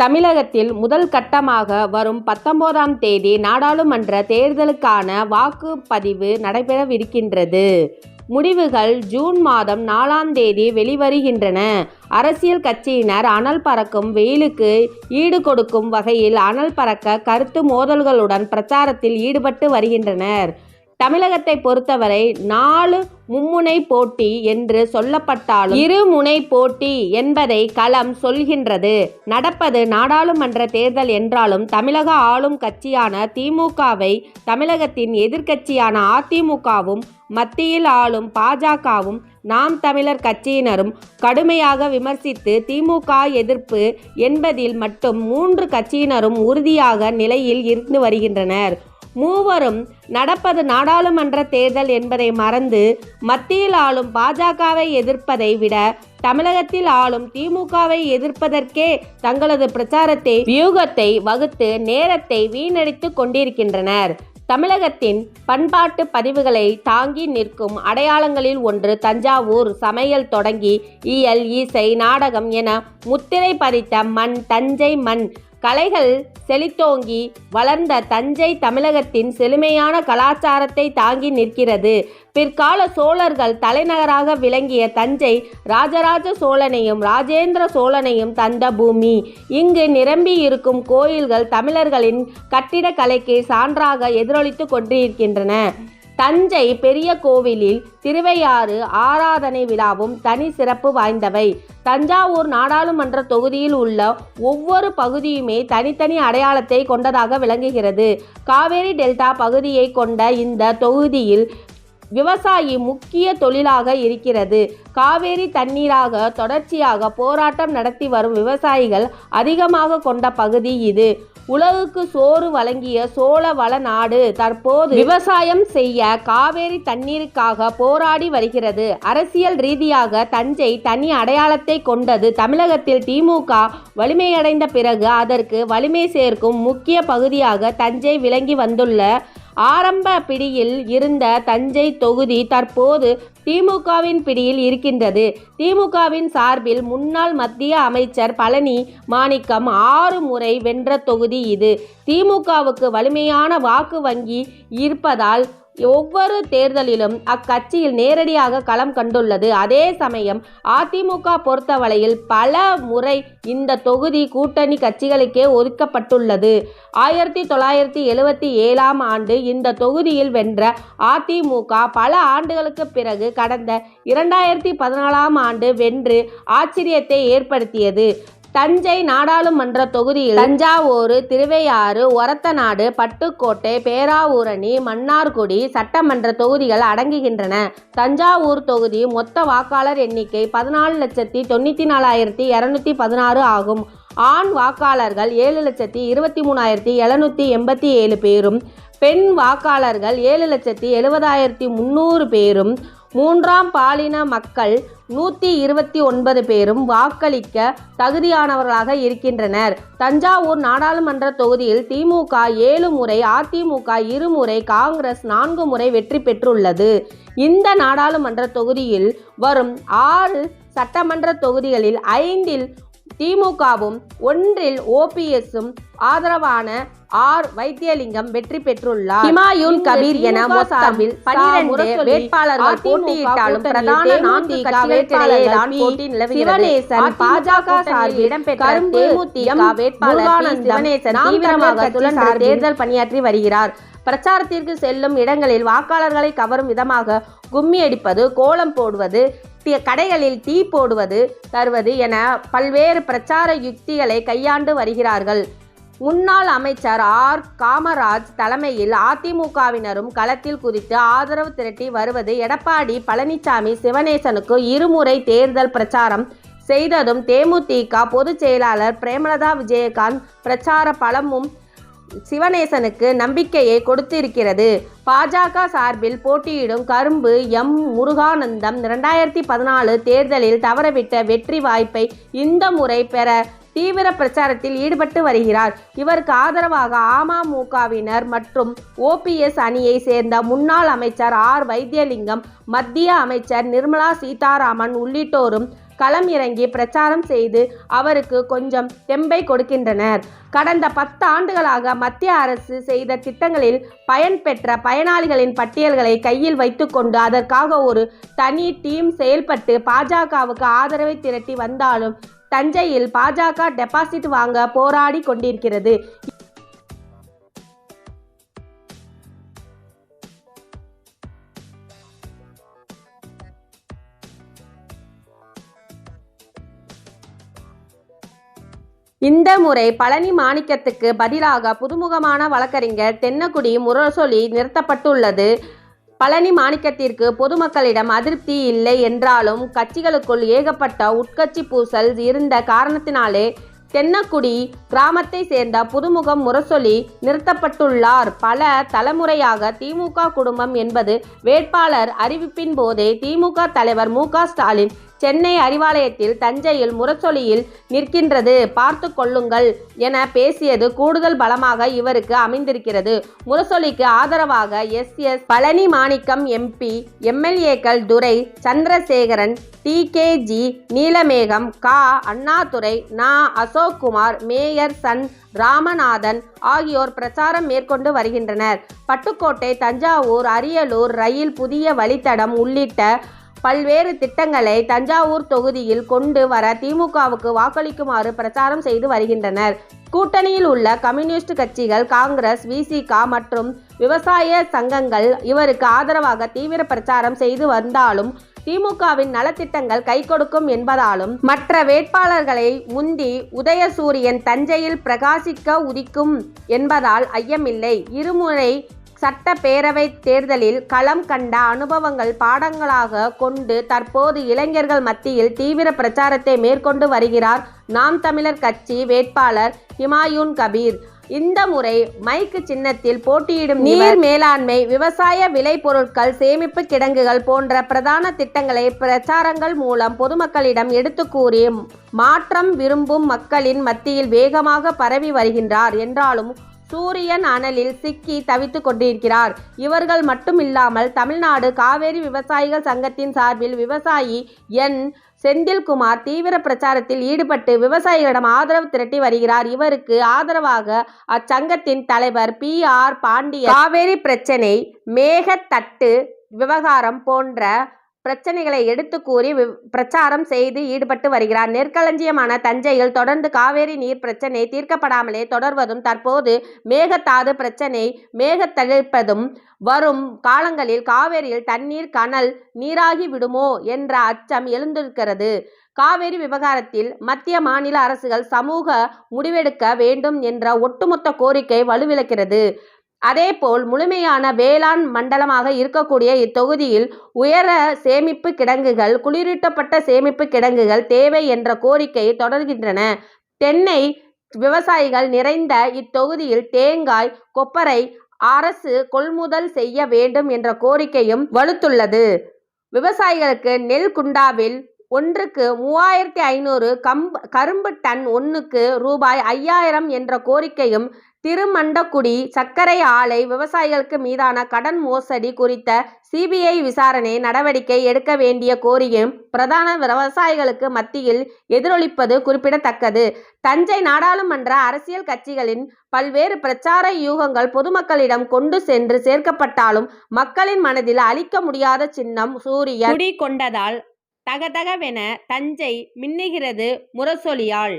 தமிழகத்தில் முதல் கட்டமாக வரும் பத்தொன்பதாம் தேதி நாடாளுமன்ற தேர்தலுக்கான வாக்குப்பதிவு நடைபெறவிருக்கின்றது. முடிவுகள் ஜூன் மாதம் நாலாம் தேதி வெளிவருகின்றன. அரசியல் கட்சியினர் அனல் பறக்கும் வெயிலுக்கு ஈடு கொடுக்கும் வகையில் அனல் பறக்க கருத்து மோதல்களுடன் பிரச்சாரத்தில் ஈடுபட்டு வருகின்றனர். தமிழகத்தை பொறுத்தவரை நாலு மும்முனை போட்டி என்று சொல்லப்பட்டாலும் இருமுனை போட்டி என்பதை களம் சொல்கின்றது. நடப்பது நாடாளுமன்ற தேர்தல் என்றாலும் தமிழக ஆளும் கட்சியான திமுகவை தமிழகத்தின் எதிர்க்கட்சியான அதிமுகவும் மத்தியில் ஆளும் பாஜகவும் நாம் தமிழர் கட்சியினரும் கடுமையாக விமர்சித்து திமுக எதிர்ப்பு என்பதில் மட்டும் மூன்று கட்சியினரும் உறுதியாக நிலையில் இருந்து வருகின்றனர். மூவரும் நடப்பது நாடாளுமன்ற தேர்தல் என்பதை மறந்து மத்தியில் ஆளும் பாஜகவை எதிர்ப்பதை விட தமிழகத்தில் ஆளும் திமுகவை எதிர்ப்பதற்கே தங்களது பிரச்சாரத்தை வியூகத்தை வகுத்து நேரத்தை வீணடித்துக் கொண்டிருக்கின்றனர். தமிழகத்தின் பண்பாட்டு பதிவுகளை தாங்கி நிற்கும் அடையாளங்களில் ஒன்று தஞ்சாவூர். சமையல் தொடங்கி இயல் இசை நாடகம் என முத்திரை பதித்த மண் தஞ்சை மண். கலைகள் செழித்தோங்கி வளர்ந்த தஞ்சை தமிழகத்தின் செழுமையான கலாச்சாரத்தை தாங்கி நிற்கிறது. பிற்கால சோழர்கள் தலைநகராக விளங்கிய தஞ்சை ராஜராஜ சோழனையும் ராஜேந்திர சோழனையும் தந்த பூமி. இங்கு நிரம்பி இருக்கும் கோயில்கள் தமிழர்களின் கட்டிடக்கலைக்கு சான்றாக எதிரொலித்துக் கொண்டிருக்கின்றன. தஞ்சை பெரிய கோவிலில் திருவையாறு ஆராதனை விழாவும் தனி சிறப்பு வாய்ந்தவை. தஞ்சாவூர் நாடாளுமன்ற தொகுதியில் உள்ள ஒவ்வொரு பகுதியுமே தனித்தனி அடையாளத்தை கொண்டதாக விளங்குகிறது. காவேரி டெல்டா பகுதியை கொண்ட இந்த தொகுதியில் விவசாயி முக்கிய தொழிலாக இருக்கிறது. காவேரி தண்ணீராக தொடர்ச்சியாக போராட்டம் நடத்தி வரும் விவசாயிகள் அதிகமாக கொண்ட பகுதி இது. உலகுக்கு சோறு வழங்கிய சோழ வள நாடு தற்போது விவசாயம் செய்ய காவிரி தண்ணீருக்காக போராடி வருகிறது. அரசியல் ரீதியாக தஞ்சை தனி அடையாளத்தை கொண்டது. தமிழகத்தில் திமுக வலிமையடைந்த பிறகு அதற்கு வலிமை சேர்க்கும் முக்கிய பகுதியாக தஞ்சை விளங்கி வந்துள்ள ஆரம்ப பிடியில் இருந்த தஞ்சை தொகுதி தற்போது திமுகவின் பிடியில் இருக்கின்றது. திமுகவின் சார்பில் முன்னாள் மத்திய அமைச்சர் பழனி மாணிக்கம் ஆறு முறை வென்ற தொகுதி இது. திமுகவுக்கு வலிமையான வாக்கு வங்கி இருப்பதால் ஒவ்வொரு தேர்தலிலும் அக்கட்சியில் நேரடியாக களம் கண்டுள்ளது. அதே சமயம் அதிமுக பொறுத்தவரையில் பல முறை இந்த தொகுதி கூட்டணி கட்சிகளுக்கே ஒதுக்கப்பட்டுள்ளது. ஆயிரத்தி தொள்ளாயிரத்தி எழுபத்தி ஏழாம் ஆண்டு இந்த தொகுதியில் வென்ற அதிமுக பல ஆண்டுகளுக்கு பிறகு கடந்த இரண்டாயிரத்தி பதினாலாம் ஆண்டு வென்று ஆச்சரியத்தை ஏற்படுத்தியது. தஞ்சை நாடாளுமன்ற தொகுதியில் தஞ்சாவூர் திருவையாறு ஒரத்தநாடு பட்டுக்கோட்டை பேராவூரணி மன்னார்குடி சட்டமன்ற தொகுதிகள் அடங்குகின்றன. தஞ்சாவூர் தொகுதி மொத்த வாக்காளர் எண்ணிக்கை பதினாலு லட்சத்தி தொண்ணூற்றி நாலாயிரத்தி இரநூத்தி பதினாறு ஆகும். ஆண் வாக்காளர்கள் ஏழு லட்சத்தி இருபத்தி மூணாயிரத்தி எழுநூற்றி எண்பத்தி ஏழு பேரும் பெண் வாக்காளர்கள் ஏழு லட்சத்தி எழுபதாயிரத்தி முந்நூறு பேரும் மூன்றாம் பாலின மக்கள் நூற்றி இருபத்தி ஒன்பது பேரும் வாக்களிக்க தகுதியானவர்களாக இருக்கின்றனர். தஞ்சாவூர் நாடாளுமன்ற தொகுதியில் திமுக ஏழு முறை அதிமுக இருமுறை காங்கிரஸ் நான்கு முறை வெற்றி பெற்றுள்ளது. இந்த நாடாளுமன்ற தொகுதியில் வரும் ஆறு சட்டமன்ற தொகுதிகளில் ஐந்தில் தி. மு. க.வும் ஒன்றில் ஓ. பி. எஸ்.ம் ஆதரவான ஆர். வைத்தியலிங்கம் வெற்றி பெற்றுள்ளார். ஹுமாயூன் கபீர் என மொத்தம் பன்னிரண்டு வேட்பாளர்கள் போட்டியிட்டாலும் பிரதான நான்கு கட்சிகளுக்கிடையே தான் போட்டி நிலவுகிறது. சிவனேசன் பா. ஜ. சார்பில் இடம்பெற்ற தே. மு. தி. க. வேட்பாளர். சிவனேசன் தீவிரமாக சுழன்று தேர்தல் பணியாற்றி வருகிறார். பிரசாரத்திற்கு செல்லும் இடங்களில் வாக்காளர்களை கவரும் விதமாக கும்மி அடிப்பது கோலம் போடுவது கடைகளில் டீ போடுவது தருவது என பல்வேறு பிரச்சார யுக்திகளை கையாண்டு வருகிறார்கள். முன்னாள் அமைச்சர் ஆர். காமராஜ் தலைமையில் அதிமுகவினரும் களத்தில் குதித்து ஆதரவு திரட்டி வருவது எடப்பாடி பழனிசாமி சிவனேசனுக்கு இருமுறை தேர்தல் பிரச்சாரம் செய்ததும் தேமுதிக பொதுச் செயலாளர் பிரேமலதா விஜயகாந்த் பிரச்சார பலமும் சிவநேசனுக்கு நம்பிக்கையை கொடுத்திருக்கிறது. பாஜக சார்பில் போட்டியிடும் கரும்பு எம். முருகானந்தம் இரண்டாயிரத்தி பதினாலு தேர்தலில் தவறவிட்ட வெற்றி வாய்ப்பை இந்த முறை பெற தீவிர பிரச்சாரத்தில் ஈடுபட்டு வருகிறார். இவருக்கு ஆதரவாக அமமுகவினர் மற்றும் ஓபிஎஸ் அணியை சேர்ந்த முன்னாள் அமைச்சர் ஆர். வைத்தியலிங்கம் மத்திய அமைச்சர் நிர்மலா சீதாராமன் உள்ளிட்டோரும் களம் இறங்கி பிரச்சாரம் செய்து அவருக்கு கொஞ்சம் தெம்பை கொடுக்கின்றனர். கடந்த பத்து ஆண்டுகளாக மத்திய அரசு செய்த திட்டங்களில் பயன்பெற்ற பயனாளிகளின் பட்டியல்களை கையில் வைத்துக்கொண்டு அதற்காக ஒரு தனி டீம் செயல்பட்டு பாஜகவுக்கு ஆதரவை திரட்டி வந்தாலும் தஞ்சையில் பாஜக டெபாசிட் வாங்க போராடி கொண்டிருக்கிறது. இந்த முறை பழனி மாணிக்கத்துக்கு பதிலாக புதுமுகமான வழக்கறிஞர் தென்னக்குடி முரசொலி நிறுத்தப்பட்டுள்ளது. பழனி மாணிக்கத்திற்கு பொதுமக்களிடம் அதிருப்தி இல்லை என்றாலும் கட்சிகளுக்குள் ஏகப்பட்ட உட்கட்சி பூசல் இருந்த காரணத்தினாலே தென்னக்குடி கிராமத்தை சேர்ந்த புதுமுகம் முரசொலி நிறுத்தப்பட்டுள்ளார். பல தலைமுறையாக திமுக குடும்பம் என்பது வேட்பாளர் அறிவிப்பின் போதே திமுக தலைவர் மு க ஸ்டாலின் சென்னை அறிவாலயத்தில் தஞ்சையில் முரசொலியில் நிற்கின்றது. பார்த்து கொள்ளுங்கள் என பேசியது கூடுதல் பலமாக இவருக்கு அமைந்திருக்கிறது. முரசொலிக்கு ஆதரவாக S. S. Palani Manickam MP எம்எல்ஏக்கள் Durai Chandrasekaran T. K. G. Neelamegam கா. அண்ணாதுரை நா. Ashokkumar mayor Sun. ராமநாதன் ஆகியோர் பிரச்சாரம் மேற்கொண்டு வருகின்றனர். பட்டுக்கோட்டை தஞ்சாவூர் அரியலூர் ரயில் புதிய வழித்தடம் உள்ளிட்ட பல்வேறு திட்டங்களை தஞ்சாவூர் தொகுதியில் கொண்டு வர திமுகவுக்கு வாக்களிக்குமாறு பிரச்சாரம் செய்து வருகின்றனர். கூட்டணியில் உள்ள கம்யூனிஸ்ட் கட்சிகள் காங்கிரஸ் விசிக மற்றும் விவசாய சங்கங்கள் இவருக்கு ஆதரவாக தீவிர பிரச்சாரம் செய்து வந்தாலும் திமுகவின் நலத்திட்டங்கள் கை கொடுக்கும் என்பதாலும் மற்ற வேட்பாளர்களை முந்தி உதயசூரியன் தஞ்சையில் பிரகாசிக்க உதிக்கும் என்பதால் ஐயமில்லை. இருமுறை சட்டப்பேரவை தேர்தலில் களம் கண்ட அனுபவங்கள் பாடங்களாக கொண்டு தற்போது இளைஞர்கள் மத்தியில் தீவிர பிரச்சாரத்தை மேற்கொண்டு வருகிறார் நாம் தமிழர் கட்சி வேட்பாளர் ஹிமாயூன் கபீர். இந்த முறை மைக்கு சின்னத்தில் போட்டியிடும் நீர் மேலாண்மை விவசாய விளைபொருட்கள் சேமிப்பு கிடங்குகள் போன்ற பிரதான திட்டங்களை பிரச்சாரங்கள் மூலம் பொதுமக்களிடம் எடுத்து கூறி மாற்றம் விரும்பும் மக்களின் மத்தியில் வேகமாக பரவி வருகின்றார். என்றாலும் சூரியன் அனலில் சிக்கி தவித்துக் கொண்டிருக்கிறார். இவர்கள் மட்டுமில்லாமல் தமிழ்நாடு காவேரி விவசாயிகள் சங்கத்தின் சார்பில் விவசாயி என். செந்தில்குமார் தீவிர பிரச்சாரத்தில் ஈடுபட்டு விவசாயிகளிடம் ஆதரவு திரட்டி வருகிறார். இவருக்கு ஆதரவாக அச்சங்கத்தின் தலைவர் பி. ஆர். பாண்டிய காவேரி பிரச்சனை மேகத்தட்டு விவகாரம் போன்ற பிரச்சனைகளை எடுத்து கூறி வி- பிரச்சாரம் செய்து ஈடுபட்டு வருகிறார். நெற்களஞ்சியமான தஞ்சையில் தொடர்ந்து காவேரி நீர் பிரச்சனை தீர்க்கப்படாமலே தொடர்வதும் தற்போது மேகத்தாது பிரச்சனை மேகத்தளிப்பதும் வரும் காலங்களில் காவேரியில் தண்ணீர் கனல் நீராகி விடுமோ என்ற அச்சம் எழுந்திருக்கிறது. காவேரி விவகாரத்தில் மத்திய மாநில அரசுகள் சமூக முடிவெடுக்க வேண்டும் என்ற ஒட்டுமொத்த கோரிக்கை வலுவிழக்கிறது. அதேபோல் முழுமையான வேளாண் மண்டலமாக இருக்கக்கூடிய இத்தொகுதியில் உயர சேமிப்பு கிடங்குகள் குளிரூட்டப்பட்ட சேமிப்பு கிடங்குகள் தேவை என்ற கோரிக்கை தொடர்கின்றன. தென்னை விவசாயிகள் நிறைந்த இத்தொகுதியில் தேங்காய் கொப்பரை அரசு கொள்முதல் செய்ய வேண்டும் என்ற கோரிக்கையும் வலுத்துள்ளது. விவசாயிகளுக்கு நெல் குண்டாவில் ஒன்றுக்கு மூவாயிரத்தி ஐநூறு கம்பு கரும்பு டன் ஒன்றுக்கு ரூபாய் ஐயாயிரம் என்ற கோரிக்கையும் திருமண்டக்குடி சர்க்கரை ஆலை விவசாயிகளுக்கு மீதான கடன் மோசடி குறித்த சிபிஐ விசாரணை நடவடிக்கை எடுக்க வேண்டிய கோரியும் பிரதான விவசாயிகளுக்கு மத்தியில் எதிரொலிப்பது குறிப்பிடத்தக்கது. தஞ்சை நாடாளுமன்ற அரசியல் கட்சிகளின் பல்வேறு பிரச்சார யூகங்கள் பொதுமக்களிடம் கொண்டு சென்று சேர்க்கப்பட்டாலும் மக்களின் மனதில் அழிக்க முடியாத சின்னம் சூரியன் கொண்டதால் தகதகவென தஞ்சை மின்னுகிறது முரசொலியால்.